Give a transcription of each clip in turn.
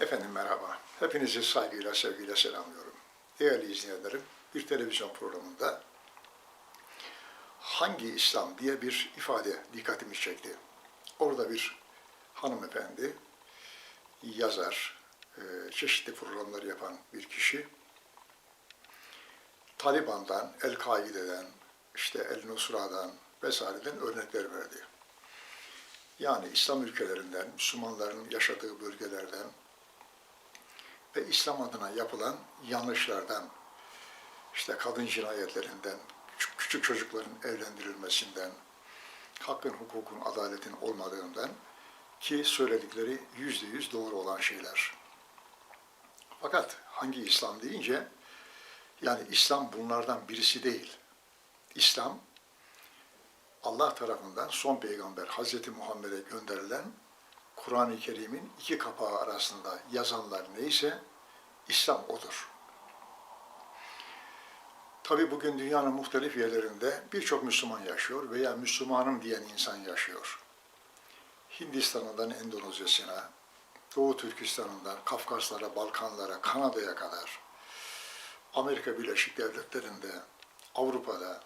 Efendim merhaba. Hepinizi saygıyla, sevgiyle selamlıyorum. Değerli izleyenlerim, bir televizyon programında hangi İslam diye bir ifade dikkatimi çekti. Orada bir hanımefendi, yazar, e, çeşitli programlar yapan bir kişi, Taliban'dan, El-Kaide'den, işte El-Nusra'dan vesaireden örnekler verdi. Yani İslam ülkelerinden, Müslümanların yaşadığı bölgelerden ve İslam adına yapılan yanlışlardan, işte kadın cinayetlerinden, küçük, çocukların evlendirilmesinden, hakkın, hukukun, adaletin olmadığından ki söyledikleri yüzde yüz doğru olan şeyler. Fakat hangi İslam deyince, yani İslam bunlardan birisi değil. İslam, Allah tarafından son peygamber Hazreti Muhammed'e gönderilen Kur'an-ı Kerim'in iki kapağı arasında yazanlar neyse İslam odur. Tabi bugün dünyanın muhtelif yerlerinde birçok Müslüman yaşıyor veya Müslümanım diyen insan yaşıyor. Hindistan'dan Endonezya'sına, Doğu Türkistan'ından Kafkaslara, Balkanlara, Kanada'ya kadar, Amerika Birleşik Devletleri'nde, Avrupa'da,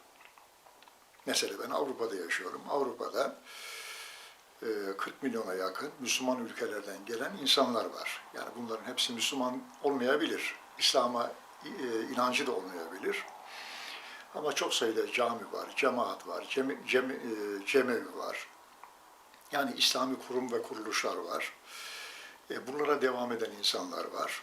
mesela ben Avrupa'da yaşıyorum. Avrupa'da 40 milyona yakın Müslüman ülkelerden gelen insanlar var. Yani bunların hepsi Müslüman olmayabilir. İslam'a e, inancı da olmayabilir. Ama çok sayıda cami var, cemaat var, cemi, cemi, e, cemevi var. Yani İslami kurum ve kuruluşlar var. E, bunlara devam eden insanlar var.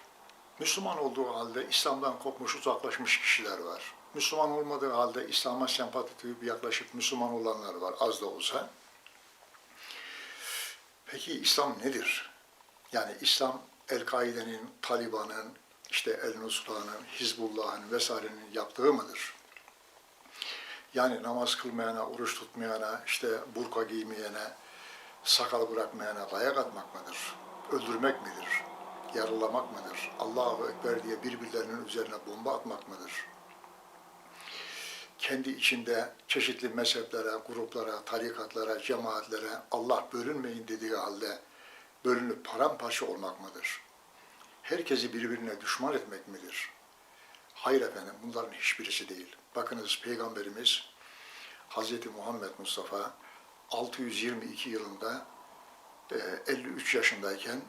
Müslüman olduğu halde İslam'dan kopmuş, uzaklaşmış kişiler var. Müslüman olmadığı halde İslam'a sempati duyup yaklaşıp Müslüman olanlar var az da olsa. Peki İslam nedir? Yani İslam El-Kaide'nin, Taliban'ın, işte El-Nusra'nın, Hizbullah'ın vesairenin yaptığı mıdır? Yani namaz kılmayana, oruç tutmayana, işte burka giymeyene, sakal bırakmayana dayak atmak mıdır? Öldürmek midir? Yaralamak mıdır? Allahu Ekber diye birbirlerinin üzerine bomba atmak mıdır? Kendi içinde çeşitli mezheplere, gruplara, tarikatlara, cemaatlere Allah bölünmeyin dediği halde bölünüp paramparça olmak mıdır? Herkesi birbirine düşman etmek midir? Hayır efendim bunların hiçbirisi değil. Bakınız Peygamberimiz Hz. Muhammed Mustafa 622 yılında e, 53 yaşındayken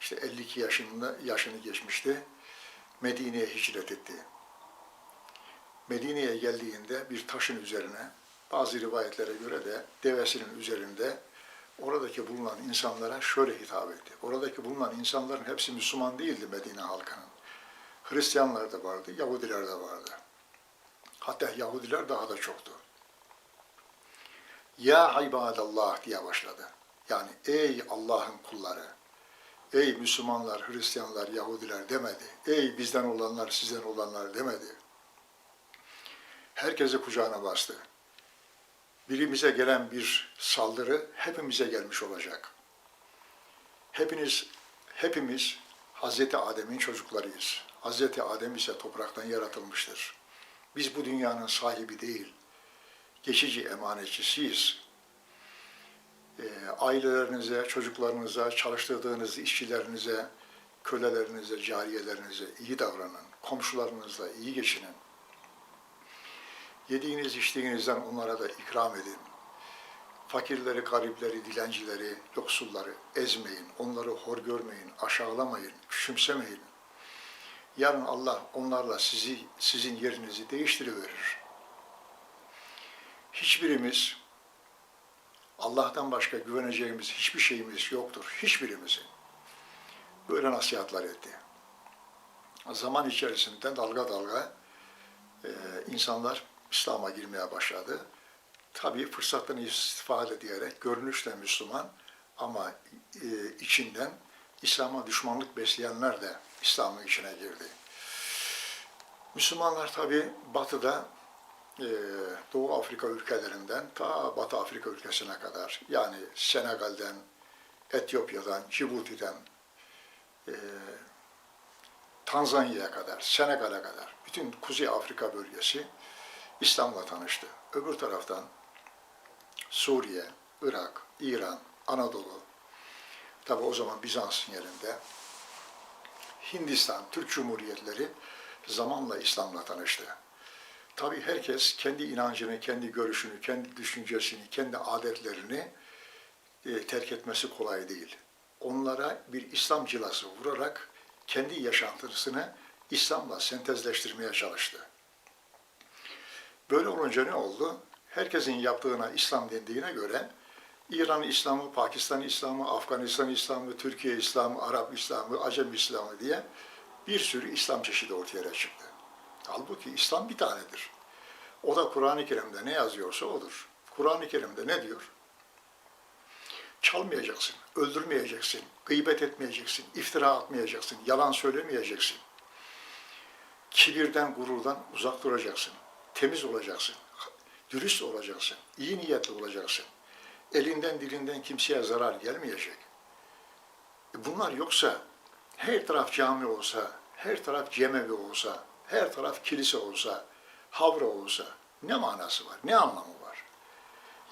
işte 52 yaşında yaşını geçmişti. Medine'ye hicret etti. Medine'ye geldiğinde bir taşın üzerine bazı rivayetlere göre de devesinin üzerinde oradaki bulunan insanlara şöyle hitap etti. Oradaki bulunan insanların hepsi Müslüman değildi Medine halkının. Hristiyanlar da vardı, Yahudiler de vardı. Hatta Yahudiler daha da çoktu. Ya ibadallah diye başladı. Yani ey Allah'ın kulları, ey Müslümanlar, Hristiyanlar, Yahudiler demedi. Ey bizden olanlar, sizden olanlar demedi. Herkesi kucağına bastı. Birimize gelen bir saldırı hepimize gelmiş olacak. Hepiniz, hepimiz Hazreti Adem'in çocuklarıyız. Hazreti Adem ise topraktan yaratılmıştır. Biz bu dünyanın sahibi değil, geçici emanetçisiyiz. E, ailelerinize, çocuklarınıza, çalıştırdığınız işçilerinize, kölelerinize, cariyelerinize iyi davranın. Komşularınızla iyi geçinin. Yediğiniz içtiğinizden onlara da ikram edin. Fakirleri, garipleri, dilencileri, yoksulları ezmeyin. Onları hor görmeyin, aşağılamayın, küçümsemeyin. Yarın Allah onlarla sizi sizin yerinizi değiştiriverir. Hiçbirimiz Allah'tan başka güveneceğimiz hiçbir şeyimiz yoktur. Hiçbirimizin. Böyle nasihatler etti. Zaman içerisinde dalga dalga e, insanlar İslam'a girmeye başladı. Tabii fırsattan istifade diyerek görünüşle Müslüman ama e, içinden İslam'a düşmanlık besleyenler de İslam'ın içine girdi. Müslümanlar tabii batıda e, Doğu Afrika ülkelerinden ta Batı Afrika ülkesine kadar yani Senegal'den, Etiyopya'dan, Cibuti'den, e, Tanzanya'ya kadar, Senegal'e kadar bütün Kuzey Afrika bölgesi İslam'la tanıştı. Öbür taraftan Suriye, Irak, İran, Anadolu, tabi o zaman Bizans'ın yerinde Hindistan, Türk Cumhuriyetleri zamanla İslam'la tanıştı. Tabii herkes kendi inancını, kendi görüşünü, kendi düşüncesini, kendi adetlerini e, terk etmesi kolay değil. Onlara bir İslam cilası vurarak kendi yaşantısını İslam'la sentezleştirmeye çalıştı. Böyle olunca ne oldu? Herkesin yaptığına İslam dendiğine göre İran İslamı, Pakistan İslamı, Afganistan İslamı, Türkiye İslamı, Arap İslamı, Acem İslamı diye bir sürü İslam çeşidi ortaya çıktı. Halbuki İslam bir tanedir. O da Kur'an-ı Kerim'de ne yazıyorsa odur. Kur'an-ı Kerim'de ne diyor? Çalmayacaksın, öldürmeyeceksin, gıybet etmeyeceksin, iftira atmayacaksın, yalan söylemeyeceksin. Kibirden, gururdan uzak duracaksın. Temiz olacaksın, dürüst olacaksın, iyi niyetli olacaksın. Elinden dilinden kimseye zarar gelmeyecek. E Bunlar yoksa her taraf cami olsa, her taraf cemevi olsa, her taraf kilise olsa, havra olsa ne manası var, ne anlamı var?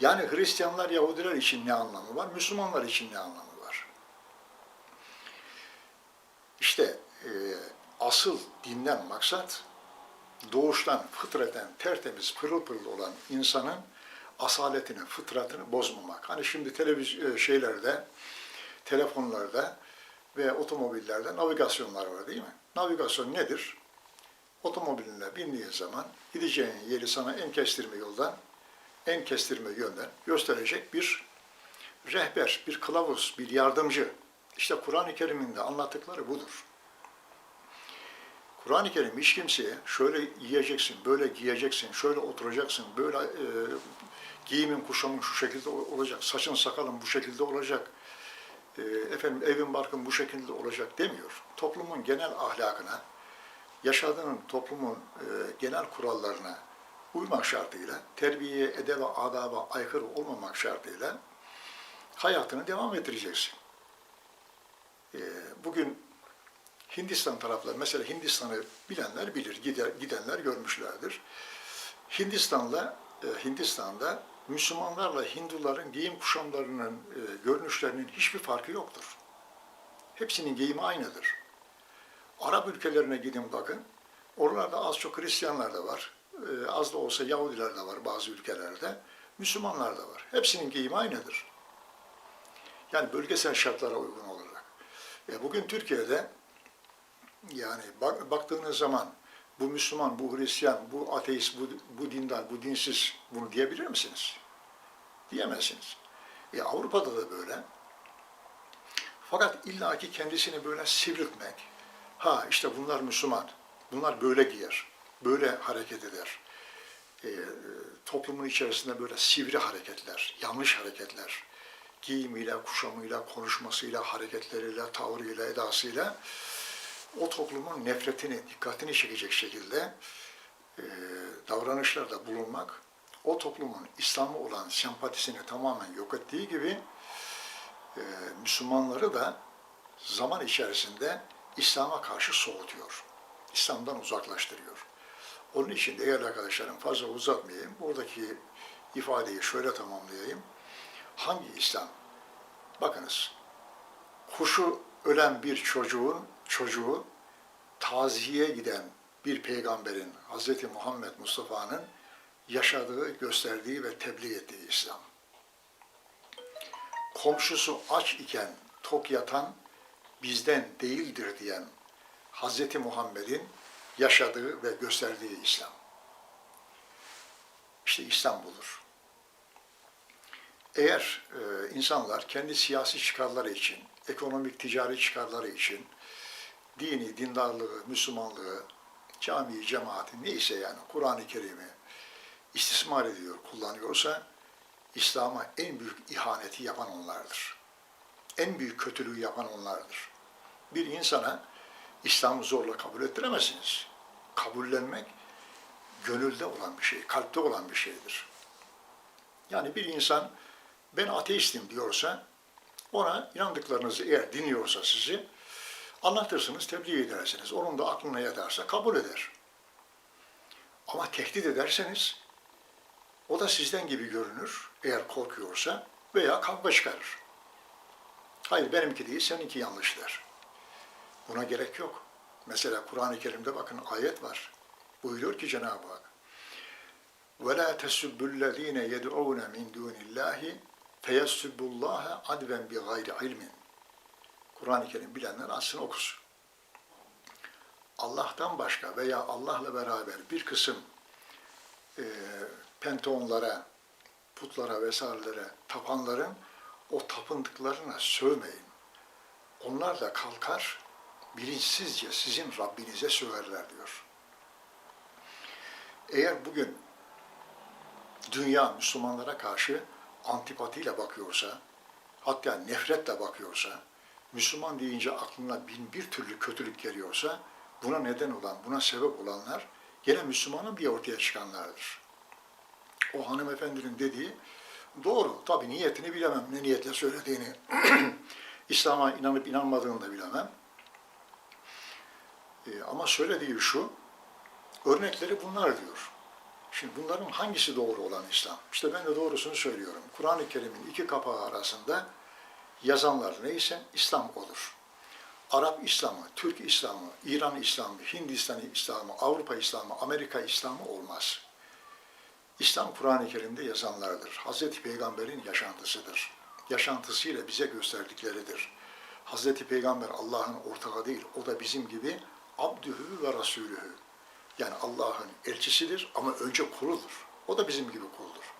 Yani Hristiyanlar, Yahudiler için ne anlamı var, Müslümanlar için ne anlamı var? İşte e, asıl dinden maksat doğuştan, fıtraten tertemiz, pırıl pırıl olan insanın asaletini, fıtratını bozmamak. Hani şimdi televizyon şeylerde, telefonlarda ve otomobillerde navigasyonlar var değil mi? Navigasyon nedir? Otomobiline bindiğin zaman gideceğin yeri sana en kestirme yoldan, en kestirme yönden gösterecek bir rehber, bir kılavuz, bir yardımcı. İşte Kur'an-ı Kerim'in de anlattıkları budur. Kur'an-ı Kerim hiç kimseye şöyle yiyeceksin, böyle giyeceksin, şöyle oturacaksın, böyle e, giyimin kuşamın şu şekilde olacak, saçın sakalın bu şekilde olacak, e, efendim evin barkın bu şekilde olacak demiyor. Toplumun genel ahlakına, yaşadığın toplumun e, genel kurallarına uymak şartıyla, terbiyeye, edebe, adaba aykırı olmamak şartıyla hayatını devam ettireceksin. E, bugün Hindistan tarafları, mesela Hindistan'ı bilenler bilir, gider, gidenler görmüşlerdir. Hindistan'la e, Hindistan'da Müslümanlarla Hinduların giyim kuşamlarının, e, görünüşlerinin hiçbir farkı yoktur. Hepsinin giyimi aynıdır. Arap ülkelerine gidin bakın. Oralarda az çok Hristiyanlar da var. E, az da olsa Yahudiler de var bazı ülkelerde. Müslümanlar da var. Hepsinin giyimi aynıdır. Yani bölgesel şartlara uygun olarak. E, bugün Türkiye'de yani bak, baktığınız zaman bu Müslüman, bu Hristiyan, bu ateist, bu, bu dindar, bu dinsiz bunu diyebilir misiniz? Diyemezsiniz. E, Avrupa'da da böyle. Fakat illaki kendisini böyle sivriltmek, ha işte bunlar Müslüman, bunlar böyle giyer, böyle hareket eder. E, toplumun içerisinde böyle sivri hareketler, yanlış hareketler, giyimiyle, kuşamıyla, konuşmasıyla, hareketleriyle, tavrıyla, edasıyla o toplumun nefretini, dikkatini çekecek şekilde e, davranışlarda bulunmak, o toplumun İslam'a olan sempatisini tamamen yok ettiği gibi e, Müslümanları da zaman içerisinde İslam'a karşı soğutuyor. İslam'dan uzaklaştırıyor. Onun için değerli arkadaşlarım fazla uzatmayayım. Buradaki ifadeyi şöyle tamamlayayım. Hangi İslam? Bakınız, kuşu ölen bir çocuğun çocuğu taziye giden bir peygamberin Hz. Muhammed Mustafa'nın yaşadığı, gösterdiği ve tebliğ ettiği İslam. Komşusu aç iken tok yatan bizden değildir diyen Hz. Muhammed'in yaşadığı ve gösterdiği İslam. İşte İslam budur. Eğer e, insanlar kendi siyasi çıkarları için, ekonomik ticari çıkarları için dini, dindarlığı, Müslümanlığı, camiyi, cemaati neyse yani Kur'an-ı Kerim'i istismar ediyor, kullanıyorsa İslam'a en büyük ihaneti yapan onlardır. En büyük kötülüğü yapan onlardır. Bir insana İslam'ı zorla kabul ettiremezsiniz. Kabullenmek gönülde olan bir şey, kalpte olan bir şeydir. Yani bir insan ben ateistim diyorsa ona inandıklarınızı eğer dinliyorsa sizi anlatırsınız, tebliğ edersiniz. Onun da aklına yatarsa kabul eder. Ama tehdit ederseniz o da sizden gibi görünür eğer korkuyorsa veya kavga çıkarır. Hayır benimki değil, seninki yanlış der. Buna gerek yok. Mesela Kur'an-ı Kerim'de bakın ayet var. Buyuruyor ki Cenab-ı Hak وَلَا تَسُبُّ الَّذ۪ينَ يَدْعُونَ مِنْ دُونِ اللّٰهِ فَيَسُبُّ اللّٰهَ عَدْوًا بِغَيْرِ عِلْمٍ Kur'an-ı Kerim bilenler açsın okusun. Allah'tan başka veya Allah'la beraber bir kısım e, penteonlara, putlara vesairelere tapanların o tapındıklarına sövmeyin. Onlar da kalkar bilinçsizce sizin Rabbinize söverler diyor. Eğer bugün dünya Müslümanlara karşı antipatiyle bakıyorsa, hatta nefretle bakıyorsa, Müslüman deyince aklına bin bir türlü kötülük geliyorsa, buna neden olan, buna sebep olanlar gene Müslümanın bir ortaya çıkanlardır. O hanımefendinin dediği doğru. Tabii niyetini bilemem, ne niyetle söylediğini. İslam'a inanıp inanmadığını da bilemem. Ee, ama söylediği şu, örnekleri bunlar diyor. Şimdi bunların hangisi doğru olan İslam? İşte ben de doğrusunu söylüyorum. Kur'an-ı Kerim'in iki kapağı arasında yazanlar neyse İslam olur. Arap İslamı, Türk İslamı, İran İslamı, Hindistan İslamı, Avrupa İslamı, Amerika İslamı olmaz. İslam Kur'an-ı Kerim'de yazanlardır. Hazreti Peygamber'in yaşantısıdır. Yaşantısıyla bize gösterdikleridir. Hazreti Peygamber Allah'ın ortağı değil, o da bizim gibi abdühü ve rasulühü. Yani Allah'ın elçisidir ama önce kuludur. O da bizim gibi kuldur.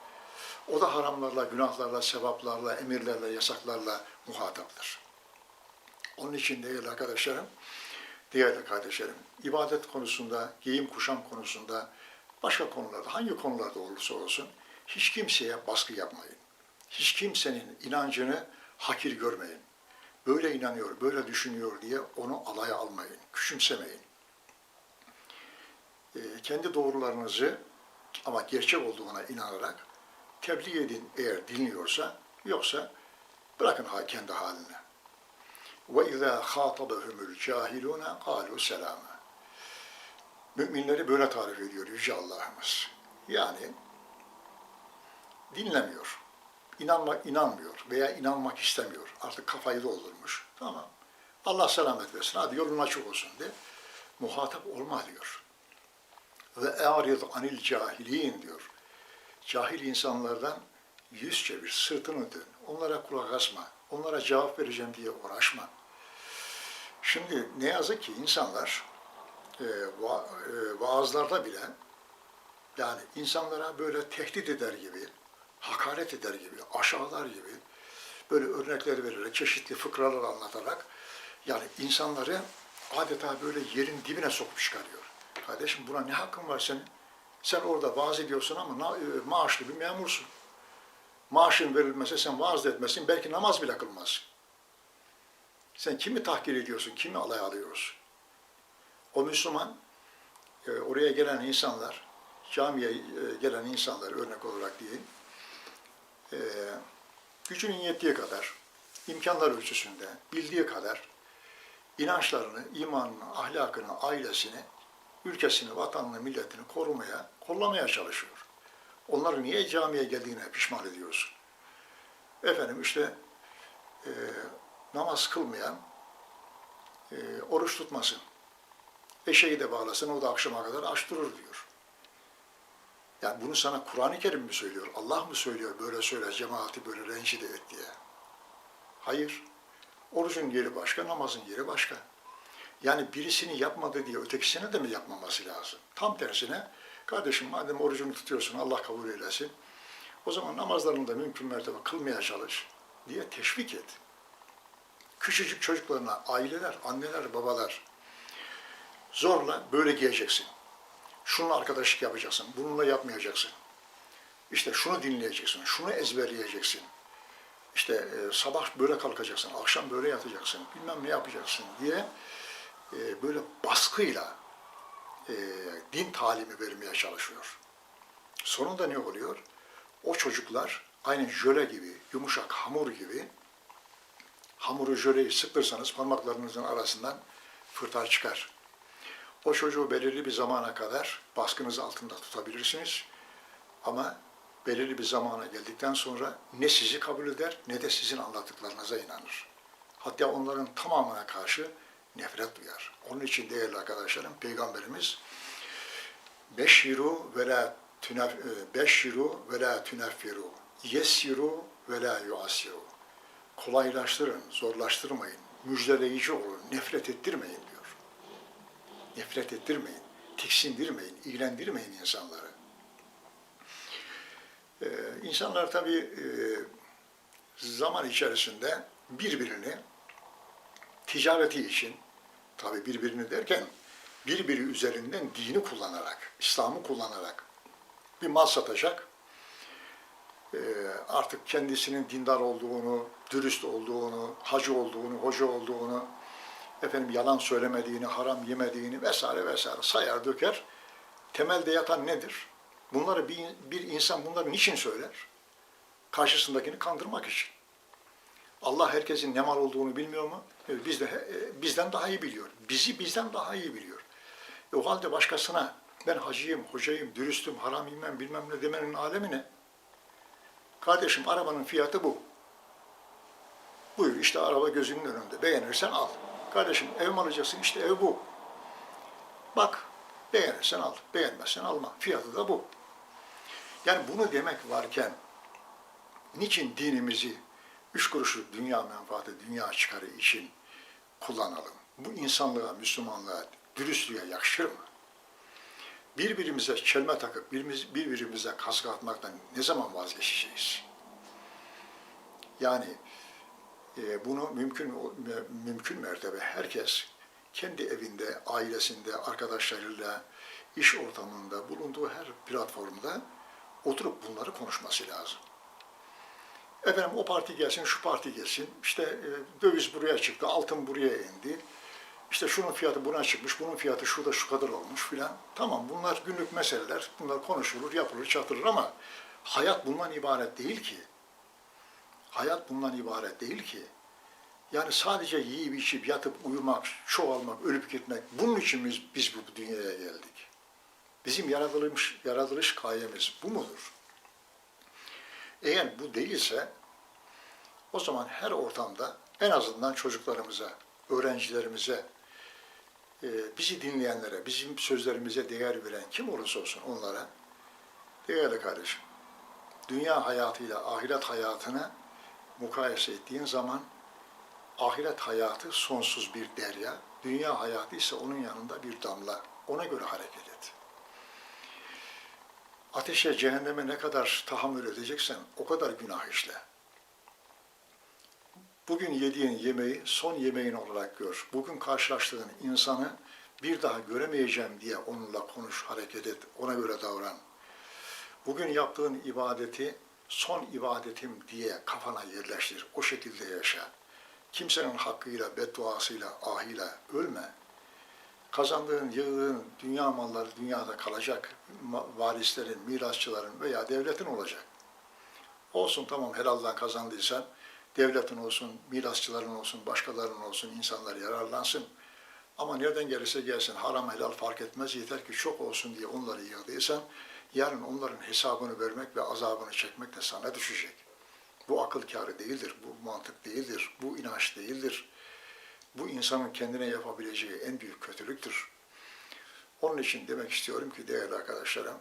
O da haramlarla, günahlarla, sevaplarla, emirlerle, yasaklarla muhataptır. Onun için değerli arkadaşlarım, değerli kardeşlerim, ibadet konusunda, giyim kuşam konusunda, başka konularda, hangi konularda olursa olsun, hiç kimseye baskı yapmayın. Hiç kimsenin inancını hakir görmeyin. Böyle inanıyor, böyle düşünüyor diye onu alaya almayın, küçümsemeyin. Ee, kendi doğrularınızı ama gerçek olduğuna inanarak tebliğ edin eğer dinliyorsa, yoksa bırakın kendi haline. Ve izâ khâtabahumul cahilûne kâlu selâme. Müminleri böyle tarif ediyor Yüce Allah'ımız. Yani dinlemiyor, inanma, inanmıyor veya inanmak istemiyor. Artık kafayı doldurmuş. Tamam. Allah selamet versin. Hadi yolun açık olsun de. Muhatap olma diyor. Ve e'rid anil cahilin diyor. Cahil insanlardan yüz çevir, sırtını dön. Onlara kulak asma. Onlara cevap vereceğim diye uğraşma. Şimdi ne yazık ki insanlar e, va, e, vaazlarda bile yani insanlara böyle tehdit eder gibi, hakaret eder gibi, aşağılar gibi böyle örnekler vererek, çeşitli fıkralar anlatarak yani insanları adeta böyle yerin dibine sokmuş çıkarıyor. Kardeşim buna ne hakkın var senin? Sen orada vaaz ediyorsun ama e, maaşlı bir memursun. Maaşın verilmese sen vaaz etmesin, belki namaz bile kılmazsın. Sen kimi tahkir ediyorsun, kimi alay alıyorsun? O Müslüman, e, oraya gelen insanlar, camiye e, gelen insanlar örnek olarak diyeyim, gücünün yettiği kadar, imkanlar ölçüsünde, bildiği kadar inançlarını, imanını, ahlakını, ailesini, ülkesini, vatanını, milletini korumaya, kollamaya çalışıyor. Onları niye camiye geldiğine pişman ediyorsun? Efendim işte e, namaz kılmayan e, oruç tutmasın. Eşeği de bağlasın, o da akşama kadar aç durur diyor. Yani bunu sana Kur'an-ı Kerim mi söylüyor? Allah mı söylüyor böyle söyle cemaati böyle rencide et diye? Hayır. Orucun yeri başka, namazın yeri başka. Yani birisini yapmadı diye ötekisine de mi yapmaması lazım? Tam tersine, kardeşim madem orucunu tutuyorsun Allah kabul eylesin, o zaman namazlarını da mümkün mertebe kılmaya çalış diye teşvik et. Küçücük çocuklarına aileler, anneler, babalar zorla böyle giyeceksin. Şununla arkadaşlık yapacaksın, bununla yapmayacaksın. İşte şunu dinleyeceksin, şunu ezberleyeceksin. İşte e, sabah böyle kalkacaksın, akşam böyle yatacaksın, bilmem ne yapacaksın diye e, böyle baskıyla e, din talimi vermeye çalışıyor. Sonunda ne oluyor? O çocuklar aynı jöle gibi, yumuşak hamur gibi hamuru jöleyi sıkırsanız parmaklarınızın arasından fırtar çıkar. O çocuğu belirli bir zamana kadar baskınız altında tutabilirsiniz. Ama belirli bir zamana geldikten sonra ne sizi kabul eder ne de sizin anlattıklarınıza inanır. Hatta onların tamamına karşı nefret duyar. Onun için değerli arkadaşlarım Peygamberimiz beşiru ve la tünef, e, beşiru ve la tüneffiru yessiru ve la yuasiru kolaylaştırın, zorlaştırmayın, müjdeleyici olun, nefret ettirmeyin diyor. Nefret ettirmeyin, tiksindirmeyin, ilgilendirmeyin insanları. Ee, insanlar tabii e, zaman içerisinde birbirini ticareti için, tabii birbirini derken birbiri üzerinden dini kullanarak, İslam'ı kullanarak bir mal satacak, e, artık kendisinin dindar olduğunu, dürüst olduğunu, hacı olduğunu, hoca olduğunu, efendim yalan söylemediğini, haram yemediğini vesaire vesaire sayar döker. Temelde yatan nedir? Bunları bir, bir insan bunları niçin söyler? Karşısındakini kandırmak için. Allah herkesin ne mal olduğunu bilmiyor mu? Biz de, e, bizden daha iyi biliyor. Bizi bizden daha iyi biliyor. E, o halde başkasına ben hacıyım, hocayım, dürüstüm, haram yemem bilmem ne demenin alemi ne? Kardeşim arabanın fiyatı bu. Buyur işte araba gözünün önünde. Beğenirsen al. Kardeşim ev mi alacaksın? İşte ev bu. Bak beğenirsen al. Beğenmezsen alma. Fiyatı da bu. Yani bunu demek varken niçin dinimizi üç kuruşluk dünya menfaati, dünya çıkarı için kullanalım? Bu insanlığa, Müslümanlığa, dürüstlüğe yakışır mı? birbirimize çelme takıp birbirimiz, birbirimize kaskı atmaktan ne zaman vazgeçeceğiz? Yani e, bunu mümkün mümkün mertebe herkes kendi evinde, ailesinde, arkadaşlarıyla, iş ortamında, bulunduğu her platformda oturup bunları konuşması lazım. Efendim o parti gelsin, şu parti gelsin, işte e, döviz buraya çıktı, altın buraya indi, işte şunun fiyatı buna çıkmış, bunun fiyatı şurada şu kadar olmuş filan. Tamam bunlar günlük meseleler, bunlar konuşulur, yapılır, çatılır ama hayat bundan ibaret değil ki. Hayat bundan ibaret değil ki. Yani sadece yiyip içip yatıp uyumak, çoğalmak, ölüp gitmek bunun için biz, biz bu dünyaya geldik. Bizim yaratılmış, yaratılış gayemiz bu mudur? Eğer bu değilse o zaman her ortamda en azından çocuklarımıza, öğrencilerimize, e, bizi dinleyenlere, bizim sözlerimize değer veren kim olursa olsun onlara, değerli kardeşim, dünya hayatıyla ahiret hayatını mukayese ettiğin zaman ahiret hayatı sonsuz bir derya, dünya hayatı ise onun yanında bir damla. Ona göre hareket et. Ateşe, cehenneme ne kadar tahammül edeceksen o kadar günah işle. Bugün yediğin yemeği son yemeğin olarak gör. Bugün karşılaştığın insanı bir daha göremeyeceğim diye onunla konuş, hareket et, ona göre davran. Bugün yaptığın ibadeti son ibadetim diye kafana yerleştir. O şekilde yaşa. Kimsenin hakkıyla, bedduasıyla, ahıyla ölme. Kazandığın, yığdığın dünya malları dünyada kalacak. Varislerin, mirasçıların veya devletin olacak. Olsun tamam helaldan kazandıysan, devletin olsun, mirasçıların olsun, başkalarının olsun insanlar yararlansın. Ama nereden gelirse gelsin haram helal fark etmez yeter ki çok olsun diye onları yığdıysan yarın onların hesabını vermek ve azabını çekmek de sana düşecek. Bu akıl kârı değildir, bu mantık değildir, bu inanç değildir. Bu insanın kendine yapabileceği en büyük kötülüktür. Onun için demek istiyorum ki değerli arkadaşlarım,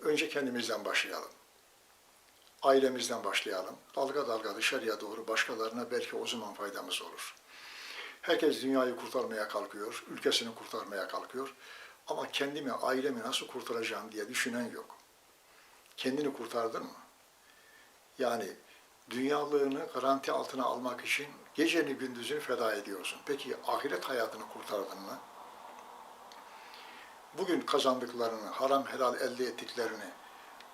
önce kendimizden başlayalım ailemizden başlayalım. Dalga dalga dışarıya doğru başkalarına belki o zaman faydamız olur. Herkes dünyayı kurtarmaya kalkıyor, ülkesini kurtarmaya kalkıyor. Ama kendimi, ailemi nasıl kurtaracağım diye düşünen yok. Kendini kurtardın mı? Yani dünyalığını garanti altına almak için geceni gündüzünü feda ediyorsun. Peki ahiret hayatını kurtardın mı? Bugün kazandıklarını, haram helal elde ettiklerini,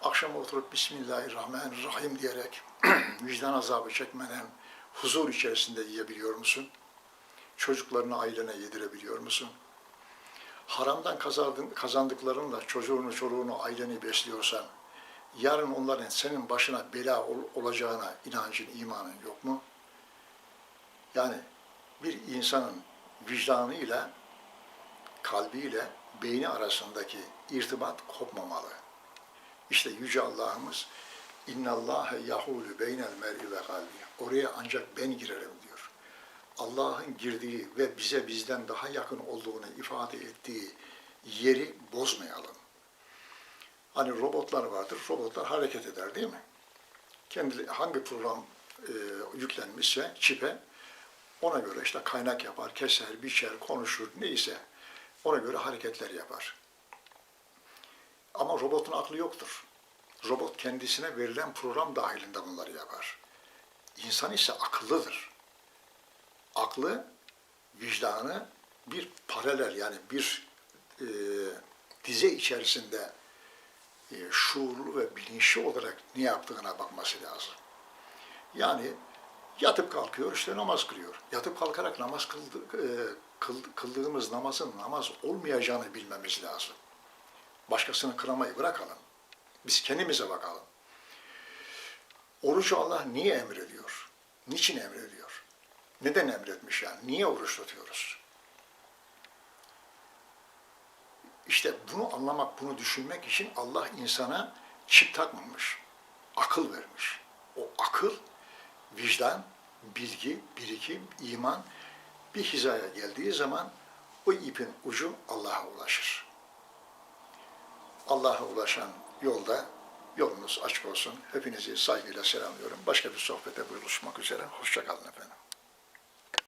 akşam oturup Bismillahirrahmanirrahim diyerek vicdan azabı çekmeden huzur içerisinde yiyebiliyor musun? Çocuklarını ailene yedirebiliyor musun? Haramdan kazandıklarınla çocuğunu, çoluğunu, aileni besliyorsan, yarın onların senin başına bela ol, olacağına inancın, imanın yok mu? Yani bir insanın vicdanıyla, kalbiyle beyni arasındaki irtibat kopmamalı. İşte Yüce Allah'ımız Allahe yahulu beynel mer'i ve kalbi. Oraya ancak ben girerim diyor. Allah'ın girdiği ve bize bizden daha yakın olduğunu ifade ettiği yeri bozmayalım. Hani robotlar vardır, robotlar hareket eder değil mi? Kendi hangi program e, yüklenmişse çipe ona göre işte kaynak yapar, keser, biçer, konuşur neyse ona göre hareketler yapar. Ama robotun aklı yoktur. Robot kendisine verilen program dahilinde bunları yapar. İnsan ise akıllıdır. Aklı, vicdanı bir paralel yani bir e, dize içerisinde e, şuurlu ve bilinçli olarak ne yaptığına bakması lazım. Yani yatıp kalkıyor işte namaz kılıyor. Yatıp kalkarak namaz kıldı, e, kıl- kıldığımız namazın namaz olmayacağını bilmemiz lazım. Başkasını kınamayı bırakalım. Biz kendimize bakalım. Orucu Allah niye emrediyor? Niçin emrediyor? Neden emretmiş yani? Niye oruç tutuyoruz? İşte bunu anlamak, bunu düşünmek için Allah insana çip takmamış. Akıl vermiş. O akıl, vicdan, bilgi, birikim, iman bir hizaya geldiği zaman o ipin ucu Allah'a ulaşır. Allah'a ulaşan yolda yolunuz açık olsun. Hepinizi saygıyla selamlıyorum. Başka bir sohbete buluşmak üzere. Hoşçakalın efendim.